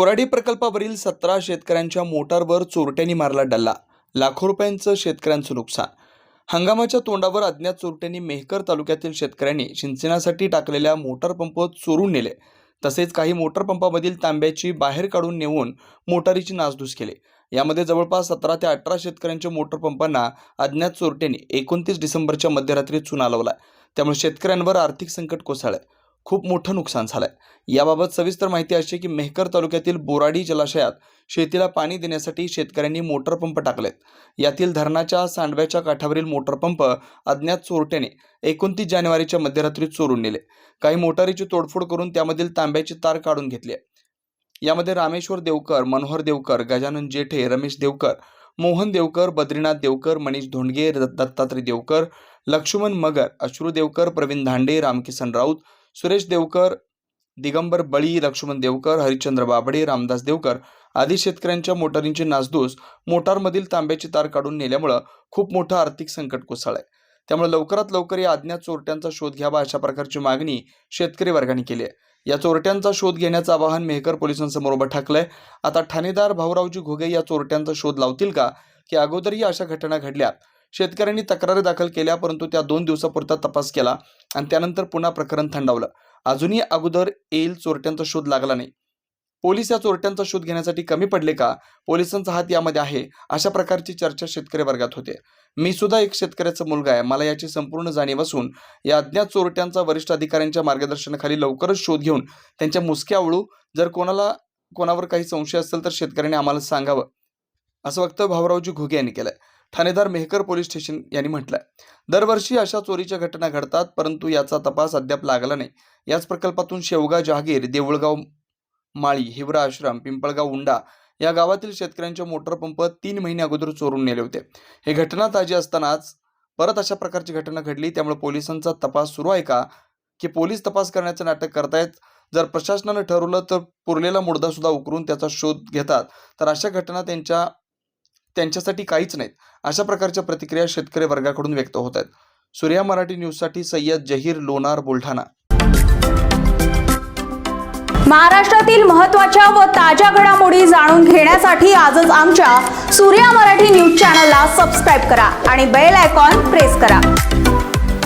कोराडी प्रकल्पावरील सतरा शेतकऱ्यांच्या मोटारवर चोरट्यांनी मारला डल्ला. लाखो रुपयांचं शेतकऱ्यांचं नुकसान. हंगामाच्या तोंडावर अज्ञात चोरट्यांनी मेहकर तालुक्यातील शेतकऱ्यांनी सिंचनासाठी टाकलेल्या मोटार पंप चोरून नेले. तसेच काही मोटार पंपामधील तांब्याची बाहेर काढून नेऊन मोटारीची नासधूस केली. यामध्ये जवळपास सतरा ते अठरा शेतकऱ्यांच्या मोटर पंपांना अज्ञात चोरट्यांनी एकोणतीस डिसेंबरच्या मध्यरात्री चुना लावला. त्यामुळे शेतकऱ्यांवर आर्थिक संकट कोसळलं. खूप मोठं नुकसान झालंय. याबाबत सविस्तर माहिती अशी की मेहकर तालुक्यातील बोराडी जलाशयात शेतीला पाणी देण्यासाठी शेतकऱ्यांनी मोटर पंप टाकलेत. यातील धरणाच्या सांडव्याच्या काठावरील मोटर पंप अज्ञात चोरट्याने एकोणतीस जानेवारीच्या मध्यरात्री चोरून नेले. काही मोटारीची तोडफोड करून त्यामधील तांब्याची तार काढून घेतली आहे. यामध्ये रामेश्वर देवकर मनोहर देवकर गजानन जेठे रमेश देवकर मोहन देवकर बद्रीनाथ देवकर मनीष धोंडगे दत्तात्रय देवकर लक्ष्मण मगर अश्रू देवकर प्रवीण धांडे रामकिसन राऊत सुरेश देवकर दिगंबर बळी लक्ष्मण देवकर हरिश्चंद्र बाबडे रामदास देवकर आदी शेतकऱ्यांच्या मोटारींची नासधूस मोटारमधील तांब्याची तार काढून नेल्यामुळं खूप मोठं आर्थिक संकट कोसळलंय. त्यामुळे लवकरात लवकर या अज्ञात चोरट्यांचा शोध घ्यावा अशा प्रकारची मागणी शेतकरी वर्गाने केली आहे. या चोरट्यांचा शोध घेण्याचं आवाहन मेहकर पोलिसांसमोर उभं ठाकलंय. आता ठाणेदार भाऊरावजी घोगे या चोरट्यांचा शोध लावतील का? की अगोदरही अशा घटना घडल्या? शेतकऱ्यांनी तक्रारी दाखल केल्या परंतु त्या दोन दिवसापुरता तपास केला आणि त्यानंतर पुन्हा प्रकरण थंडावलं. अजूनही अगोदर येईल चोरट्यांचा शोध लागला नाही. पोलीस या चोरट्यांचा शोध घेण्यासाठी कमी पडले का? पोलिसांचा हात यामध्ये आहे अशा प्रकारची चर्चा शेतकरी वर्गात होते. मी सुद्धा एक शेतकऱ्याचा मुलगा आहे मला याची संपूर्ण जाणीव असून या अज्ञात चोरट्यांचा वरिष्ठ अधिकाऱ्यांच्या मार्गदर्शनाखाली लवकरच शोध घेऊन त्यांच्या मुसक्या आवळू जर कोणाला कोणावर काही संशय असेल तर शेतकऱ्यांनी आम्हाला सांगावं असं वक्तव्य भाऊरावजी घुगे यांनी केलंय. ठाणेदार मेहकर पोलीस स्टेशन यांनी म्हटलंय दरवर्षी अशा चोरीच्या घटना घडतात परंतु याचा तपास अद्याप लागला नाही. याच प्रकल्पातून शेवगा जहागीर देऊळगाव माळी हिवरा आश्रम पिंपळगाव उंडा या गावातील शेतकऱ्यांचे मोटर पंप तीन महिने अगोदर चोरून नेले होते. हे घटना ताजी असतानाच परत अशा प्रकारची घटना घडली त्यामुळे पोलिसांचा तपास सुरू आहे का? की पोलीस तपास करण्याचं नाटक करतायत? जर प्रशासनानं ठरवलं तर पुरलेला मुडदा सुद्धा उकरून त्याचा शोध घेतात तर अशा घटना त्यांच्या त्यांच्यासाठी काहीच नाहीत. अशा प्रकारच्या प्रतिक्रिया शेतकरी वर्गाकडून व्यक्त होत आहेत. सूर्या मराठी न्यूजसाठी सय्यद जहीर लोणार बुलढाणा. महाराष्ट्रातील महत्त्वाच्या व ताज्या घडामोडी जाणून घेण्यासाठी आजच आमच्या सूर्या मराठी न्यूज चॅनलला सबस्क्राईब करा आणि बेल आयकॉन प्रेस करा.